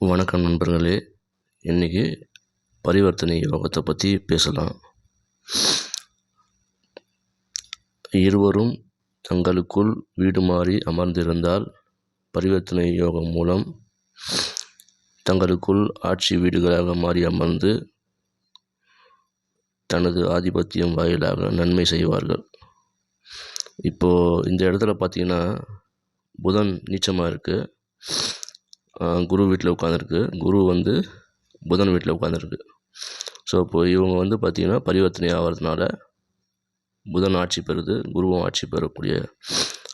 வணக்கம் நண்பர்களே. இன்றைக்கி பரிவர்த்தனை யோகத்தை பற்றி பேசலாம். இருவரும் தங்களுக்குள் வீடு மாறி அமர்ந்திருந்தால் பரிவர்த்தனை யோகம் மூலம் தங்களுக்குள் ஆட்சி வீடுகளாக மாறி அமர்ந்து தனது ஆதிபத்தியம் வாயிலாக நன்மை செய்வார்கள். இப்போது இந்த இடத்துல பார்த்தீங்கன்னா புதன் நீச்சமாக இருக்குது குரு வீட்டில் உட்காந்துருக்கு குரு வந்து புதன் வீட்டில் உட்காந்துருக்கு ஸோ இப்போ இவங்க வந்து பார்த்திங்கன்னா பரிவர்த்தனை ஆகிறதுனால புதன் ஆட்சி பெறுது குருவும் ஆட்சி பெறக்கூடிய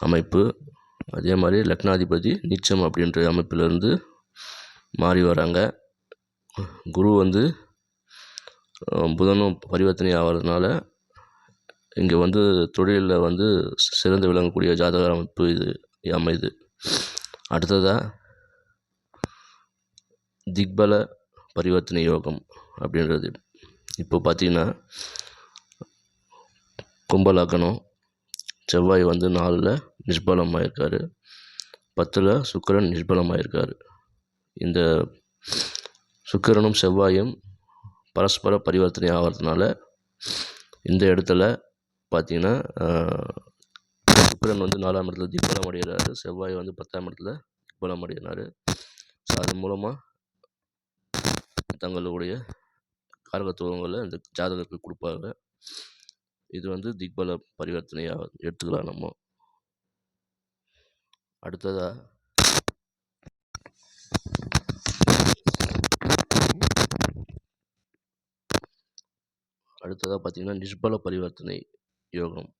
அமைப்பு. அதே மாதிரி லக்னாதிபதி நீச்சம் அப்படின்ற அமைப்பிலிருந்து மாறி வராங்க. குரு வந்து புதனும் பரிவர்த்தனை ஆகிறதுனால இங்கே வந்து தொழிலில் வந்து சிறந்து விளங்கக்கூடிய ஜாதக அமைப்பு இது அமைது. அடுத்ததாக திக்பல பரிவர்த்தனை யோகம் அப்படின்றது. இப்போ பார்த்தீங்கன்னா கும்பலக்கணம் செவ்வாய் வந்து நாலில் நிஷ்பலமாக இருக்கார் பத்தில் சுக்கரன் நிஷ்பலமாக இருக்கார் இந்த சுக்கரனும் செவ்வாயும் பரஸ்பர பரிவர்த்தனை ஆகிறதுனால இந்த இடத்துல பார்த்தீங்கன்னா சுக்கரன் வந்து நாலாம் இடத்துல திக்பலம் அடைகிறாரு செவ்வாய் வந்து பத்தாம் இடத்துல திக்பலம் அடைகிறாரு ஸோ அது மூலமாக தங்களுடைய காரகத்துவங்களை அந்த ஜாதகத்துக்கு கொடுப்பாங்க. இது வந்து திக்பல பரிவர்த்தனையாக எடுத்துக்கலாம் நம்ம. அடுத்ததாக அடுத்ததாக பார்த்தீங்கன்னா நிஷ்பல பரிவர்த்தனை யோகம்.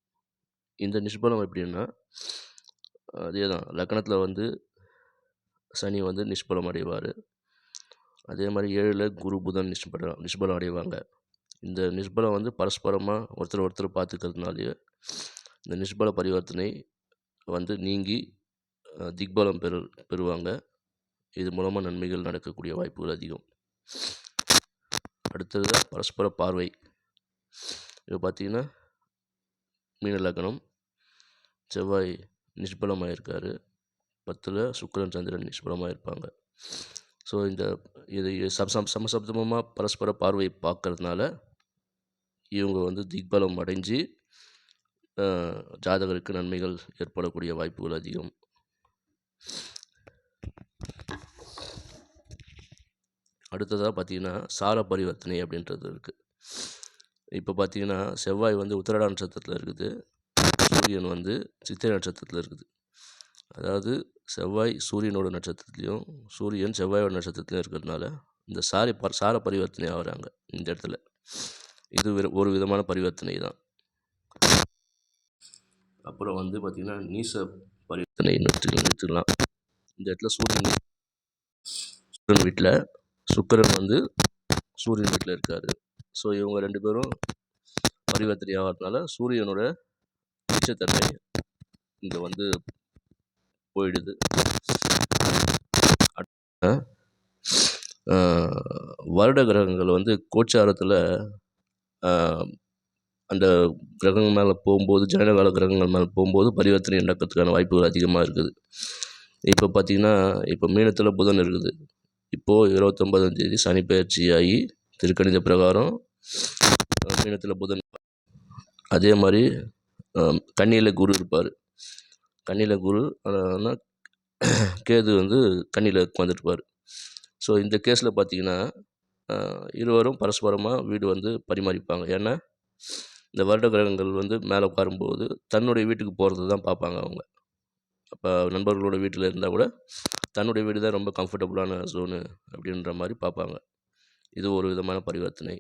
இந்த நிஷ்பலம் எப்படின்னா அதே தான் லக்கணத்தில் வந்து சனி வந்து நிஷ்பலம் அடைவார். அதே மாதிரி ஏழில் குரு புதன் நிஷ்பலம் நிஷ்பலம் அடைவாங்க. இந்த நிஷ்பலம் வந்து பரஸ்பரமாக ஒருத்தர் ஒருத்தர் பார்த்துக்கிறதுனாலேயே இந்த நிஷ்பல பரிவர்த்தனை வந்து நீங்கி திக்பலம் பெறு பெறுவாங்க. இது மூலமாக நன்மைகள் நடக்கக்கூடிய வாய்ப்புகள் அதிகம். அடுத்தது பரஸ்பர பார்வை. இப்போ பார்த்தீங்கன்னா மீன லக்னம் செவ்வாய் நிஷ்பலமாக இருக்கார் பத்தில் சுக்கரன் சந்திரன் நிஷ்பலமாக இருப்பாங்க ஸோ இந்த இது சம் சமசப்தமாக பரஸ்பர பார்வை பார்க்கறதுனால இவங்க வந்து திக்பலம் அடைஞ்சு ஜாதகருக்கு நன்மைகள் ஏற்படக்கூடிய வாய்ப்புகள் அதிகம். அடுத்ததாக பார்த்தீங்கன்னா சார பரிவர்த்தனை அப்படின்றது இருக்குது இப்போ பார்த்தீங்கன்னா செவ்வாய் வந்து உத்திரடா நட்சத்திரத்தில் இருக்குது. சூரியன் வந்து சித்திரை நட்சத்திரத்தில் இருக்குது. அதாவது செவ்வாய் சூரியனோட நட்சத்திரத்துலேயும் சூரியன் செவ்வாயோட நட்சத்திரத்துலையும் இருக்கிறதுனால இந்த சாரி ப சார பரிவர்த்தனை ஆகிறாங்க இந்த இடத்துல. இது ஒரு விதமான பரிவர்த்தனை தான். அப்புறம் வந்து பார்த்திங்கன்னா நீச பரிவர்த்தனை எடுத்துக்கலாம். இந்த இடத்துல சூரியன் சூரியன் வீட்டில் சுக்கரன் வந்து சூரியன் வீட்டில் இருக்கார். ஸோ இவங்க ரெண்டு பேரும் பரிவர்த்தனை ஆகிறதுனால சூரியனோட நீச்சத்தன்மை இங்கே வந்து போயிடுது. வருட கிரகங்கள் வந்து கோச்சாரத்தில் அந்த கிரகங்கள் மேலே போகும்போது ஜனனகால கிரகங்கள் மேலே போகும்போது பரிவர்த்தனை நடக்கிறதுக்கான வாய்ப்புகள் அதிகமாக இருக்குது. இப்போ பார்த்திங்கன்னா இப்போ மீனத்தில் புதன் இருக்குது. இப்போது இருபத்தொம்பதாம் தேதி சனி பயிற்சி ஆகி திருக்கணித பிரகாரம் மீனத்தில் புதன். அதே மாதிரி கண்ணியில் குரு இருப்பார். கன்னியில் குரு. ஆனால் கேது வந்து கன்னியில் உட்காந்துருப்பார் ஸோ இந்த கேஸில் பார்த்தீங்கன்னா இருவரும் பரஸ்பரமாக வீடு வந்து பரிமாறிப்பாங்க. ஏன்னா இந்த வருட கிரகங்கள் வந்து மேலே உட்காரும்போது தன்னுடைய வீட்டுக்கு போகிறது தான் பார்ப்பாங்க அவங்க. அப்போ நண்பர்களோட வீட்டில் இருந்தால் கூட தன்னுடைய வீடு தான் ரொம்ப கம்ஃபர்டபுளான ஜோனு அப்படின்ற மாதிரி பார்ப்பாங்க இது ஒரு விதமான பரிவர்த்தனை.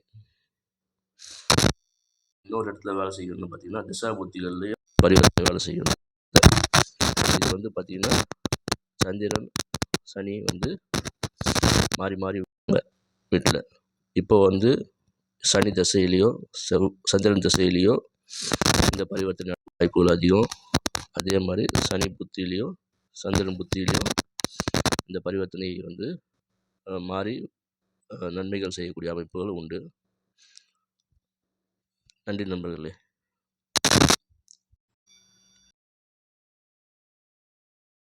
இன்னொரு இடத்துல வேலை செய்யணும்னு பார்த்தீங்கன்னா திசா புத்திகள்லேயும் பரிவர்த்தனை வேலை செய்யணும். இது வந்து பார்த்திங்கன்னா சந்திரன் சனி வந்து மாறி மாறி வீட்டில். இப்போ வந்து சனி தசையிலையோ செவ் சந்திரன் தசையிலையோ இந்த பரிவர்த்தனை வாய்ப்புகள் அதிகம். அதே மாதிரி சனி புத்தியிலையோ சந்திரன் புத்தியிலையும் இந்த பரிவர்த்தனை வந்து மாறி நன்மைகள் செய்யக்கூடிய அமைப்புகள் உண்டு. நன்றி நண்பர்களே.